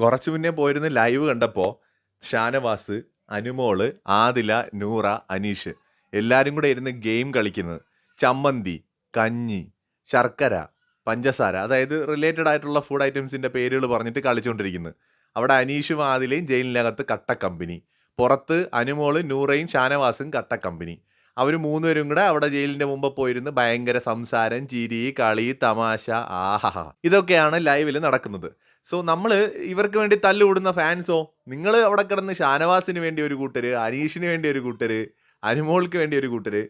കുറച്ച് മുന്നേ പോയിരുന്ന ലൈവ് കണ്ടപ്പോൾ ഷാനവാസ് അനുമോൾ ആദില നൂറ അനീഷ് എല്ലാവരും കൂടെ ഇരുന്ന് ഗെയിം കളിക്കുന്നത്. ചമ്മന്തി കഞ്ഞി ശർക്കര പഞ്ചസാര അതായത് റിലേറ്റഡ് ആയിട്ടുള്ള ഫുഡ് ഐറ്റംസിന്റെ പേരുകൾ പറഞ്ഞിട്ട് കളിച്ചുകൊണ്ടിരിക്കുന്നത് അവിടെ അനീഷും ആദിലയും ജയിലിനകത്ത് കട്ട കമ്പനി പുറത്ത് അനുമോൾ നൂറയും ഷാനവാസും കട്ട കമ്പനി അവർ മൂന്നുപേരും കൂടെ അവിടെ ജയിലിന്റെ മുമ്പ് പോയിരുന്ന് ഭയങ്കര സംസാരം ചിരി കളി തമാശ ആഹാ ഇതൊക്കെയാണ് ലൈവിൽ നടക്കുന്നത്. സോ നമ്മൾ ഇവർക്ക് വേണ്ടി തല്ലുകൂടുന്ന ഫാൻസോ നിങ്ങൾ അവിടെ കിടന്ന് ഷാനവാസിന് വേണ്ടി ഒരു കൂട്ടര് അനീഷിന് വേണ്ടി ഒരു കൂട്ടര് അനുമോൾക്ക് വേണ്ടി ഒരു കൂട്ടര്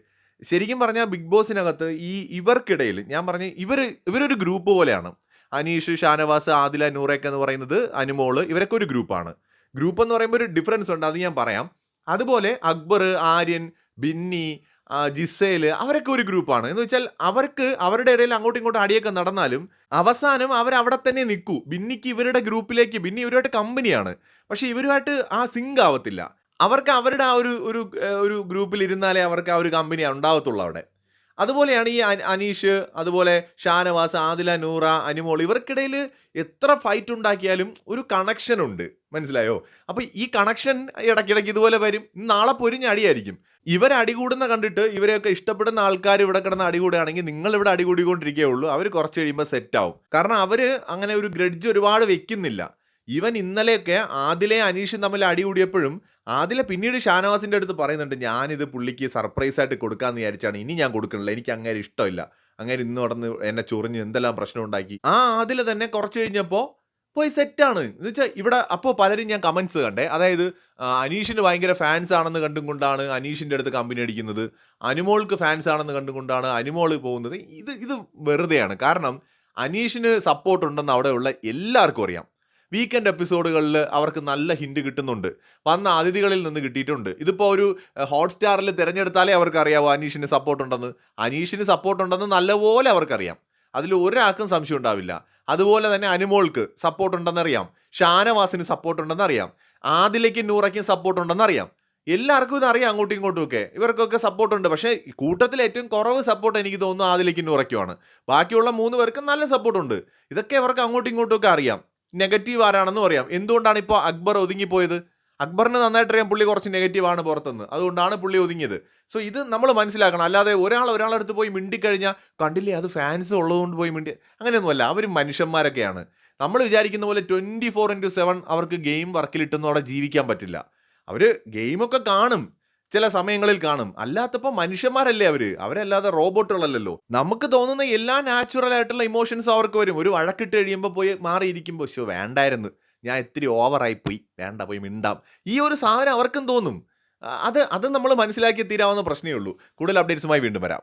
ശരിക്കും പറഞ്ഞാൽ ബിഗ് ബോസിനകത്ത് ഈ ഇവർക്കിടയിൽ ഞാൻ പറഞ്ഞ ഇവർ ഇവരൊരു ഗ്രൂപ്പ് പോലെയാണ്. അനീഷ് ഷാനവാസ് ആദില നൂറേക്ക് എന്ന് പറയുന്നത് അനുമോൾ ഇവരൊക്കെ ഒരു ഗ്രൂപ്പാണ്. ഗ്രൂപ്പ് എന്ന് പറയുമ്പോൾ ഒരു ഡിഫറൻസ് ഉണ്ട് അത് ഞാൻ പറയാം. അതുപോലെ അക്ബർ ആര്യൻ ബിന്നി ജിസേൽ അവരൊക്കെ ഒരു ഗ്രൂപ്പാണ്. എന്ന് വെച്ചാൽ അവർക്ക് അവരുടെ ഇടയിൽ അങ്ങോട്ടും ഇങ്ങോട്ടും അടിയൊക്കെ നടന്നാലും അവസാനം അവർ അവിടെ തന്നെ നിൽക്കൂ. ബിന്നിക്ക് ഇവരുടെ ഗ്രൂപ്പിലേക്ക് ബിന്നി ഇവരുമായിട്ട് കമ്പനിയാണ്. പക്ഷെ ഇവരുമായിട്ട് ആ സിങ്ക് ആവത്തില്ല. അവർക്ക് അവരുടെ ആ ഒരു ഒരു ഗ്രൂപ്പിൽ ഇരുന്നാലേ അവർക്ക് ആ ഒരു കമ്പനി ഉണ്ടാവത്തുള്ളൂ അവിടെ. അതുപോലെയാണ് ഈ അനീഷ് അതുപോലെ ഷാനവാസ് ആദില നൂറ അനുമോൾ ഇവർക്കിടയിൽ എത്ര ഫൈറ്റ് ഉണ്ടാക്കിയാലും ഒരു കണക്ഷൻ ഉണ്ട്. മനസ്സിലായോ? അപ്പൊ ഈ കണക്ഷൻ ഇടയ്ക്കിടയ്ക്ക് ഇതുപോലെ വരും. നാളെ പൊരിഞ്ഞ അടിയായിരിക്കും. ഇവർ അടികൂടുന്ന കണ്ടിട്ട് ഇവരെയൊക്കെ ഇഷ്ടപ്പെടുന്ന ആൾക്കാർ ഇവിടെ കിടന്ന് അടികൂടുകയാണെങ്കിൽ നിങ്ങൾ ഇവിടെ അടികൂടിക്കൊണ്ടിരിക്കേ ഉള്ളൂ. അവർ കുറച്ച് കഴിയുമ്പോൾ സെറ്റ് ആവും. കാരണം അവർ അങ്ങനെ ഒരു ഗ്രഡ്ജ് ഒരുപാട് വെക്കുന്നില്ല. ഇവൻ ഇന്നലെയൊക്കെ ആദിലെ അനീഷും തമ്മിൽ അടികൂടിയപ്പോഴും ആദിലെ പിന്നീട് ഷാനവാസിന്റെ അടുത്ത് പറയുന്നുണ്ട് ഞാനിത് പുള്ളിക്ക് സർപ്രൈസ് ആയിട്ട് കൊടുക്കാന്ന് വിചാരിച്ചാണ്. ഇനി ഞാൻ കൊടുക്കണില്ല. എനിക്ക് അങ്ങനെ ഇഷ്ടമില്ല. അങ്ങനെ ഇന്ന് നടന്ന് എന്നെ ചൊറിഞ്ഞ് എന്തെല്ലാം പ്രശ്നം ഉണ്ടാക്കി. ആ ആദില തന്നെ കുറച്ച് കഴിഞ്ഞപ്പോൾ പോയി സെറ്റാണ് എന്ന് വെച്ചാൽ ഇവിടെ അപ്പോൾ പലരും ഞാൻ കമൻസ് കണ്ടേ. അതായത് അനീഷിന് ഭയങ്കര ഫാൻസ് ആണെന്ന് കണ്ടും കൊണ്ടാണ് അനീഷിന്റെ അടുത്ത് കമ്പനി അടിക്കുന്നത്. അനുമോൾക്ക് ഫാൻസ് ആണെന്ന് കണ്ടും കൊണ്ടാണ് അനുമോൾ പോകുന്നത്. ഇത് ഇത് വെറുതെയാണ്. കാരണം അനീഷിന് സപ്പോർട്ട് ഉണ്ടെന്ന് അവിടെയുള്ള എല്ലാവർക്കും അറിയാം. വീക്കെൻഡ് എപ്പിസോഡുകളിൽ അവർക്ക് നല്ല ഹിൻഡ് കിട്ടുന്നുണ്ട്. വന്ന അതിഥികളിൽ നിന്ന് കിട്ടിയിട്ടുണ്ട്. ഇതിപ്പോൾ ഒരു ഹോട്ട്സ്റ്റാറിൽ തിരഞ്ഞെടുത്താലേ അവർക്ക് അറിയാവൂ അനീഷിന് സപ്പോർട്ട് ഉണ്ടെന്ന്. അനീഷിന് സപ്പോർട്ട് ഉണ്ടെന്ന് നല്ലപോലെ അവർക്കറിയാം. അതിൽ ഒരാൾക്കും സംശയം ഉണ്ടാവില്ല. അതുപോലെ തന്നെ അനുമോൾക്ക് സപ്പോർട്ട് ഉണ്ടെന്നറിയാം. ഷാനവാസിന് സപ്പോർട്ട് ഉണ്ടെന്നറിയാം. ആദിലേക്കും നൂറയ്ക്കും സപ്പോർട്ട് ഉണ്ടെന്നറിയാം. എല്ലാവർക്കും ഇത് അറിയാം അങ്ങോട്ടും ഇങ്ങോട്ടും ഒക്കെ. ഇവർക്കൊക്കെ സപ്പോർട്ട് ഉണ്ട്. പക്ഷേ കൂട്ടത്തിൽ ഏറ്റവും കുറവ് സപ്പോർട്ട് എനിക്ക് തോന്നുന്നു ആദിലേക്കും നൂറയ്ക്കുമാണ്. ബാക്കിയുള്ള മൂന്ന് പേർക്കും നല്ല സപ്പോർട്ട് ഉണ്ട്. ഇതൊക്കെ അവർക്ക് അങ്ങോട്ടും ഇങ്ങോട്ടും ഒക്കെ അറിയാം. നെഗറ്റീവ് ആരാണെന്നും അറിയാം. എന്തുകൊണ്ടാണ് ഇപ്പോൾ അക്ബർ ഒതുങ്ങിപ്പോയത്? അക്ബറിന് നന്നായിട്ട് അറിയാം പുള്ളി കുറച്ച് നെഗറ്റീവാണ് പുറത്തുനിന്ന്. അതുകൊണ്ടാണ് പുള്ളി ഒതുങ്ങിയത്. സോ ഇത് നമ്മൾ മനസ്സിലാക്കണം. അല്ലാതെ ഒരാൾ ഒരാളടുത്ത് പോയി മിണ്ടിക്കഴിഞ്ഞാൽ കണ്ടില്ലേ അത് ഫാൻസ് ഉള്ളതുകൊണ്ട് പോയി മിണ്ടി അങ്ങനെയൊന്നുമല്ല. അവർ മനുഷ്യന്മാരൊക്കെയാണ്. നമ്മൾ വിചാരിക്കുന്ന പോലെ ട്വന്റി ഫോർ ഇന്റു സെവൻ അവർക്ക് ഗെയിം വർക്കിലിട്ടെന്നോടെ ജീവിക്കാൻ പറ്റില്ല. അവർ ഗെയിമൊക്കെ കാണും. ചില സമയങ്ങളിൽ കാണും. അല്ലാത്തപ്പോൾ മനുഷ്യന്മാരല്ലേ അവർ? അവരല്ലാതെ റോബോട്ടുകളല്ലല്ലോ. നമുക്ക് തോന്നുന്ന എല്ലാ നാച്ചുറൽ ആയിട്ടുള്ള ഇമോഷൻസ് അവർക്ക് വരും. ഒരു വഴക്കിട്ട് കഴിയുമ്പോൾ പോയി മാറിയിരിക്കുമ്പോൾ ശോ വേണ്ടായിരുന്നു. ഞാൻ ഇത്തിരി ഓവറായി പോയി. വേണ്ട പോയി മിണ്ടാം. ഈ ഒരു സാധനം അവർക്കും തോന്നും. അത് അത് നമ്മൾ മനസ്സിലാക്കി തീരാവുന്ന പ്രശ്നമേ ഉള്ളൂ. കൂടുതൽ അപ്ഡേറ്റ്സുമായി വീണ്ടും വരാം.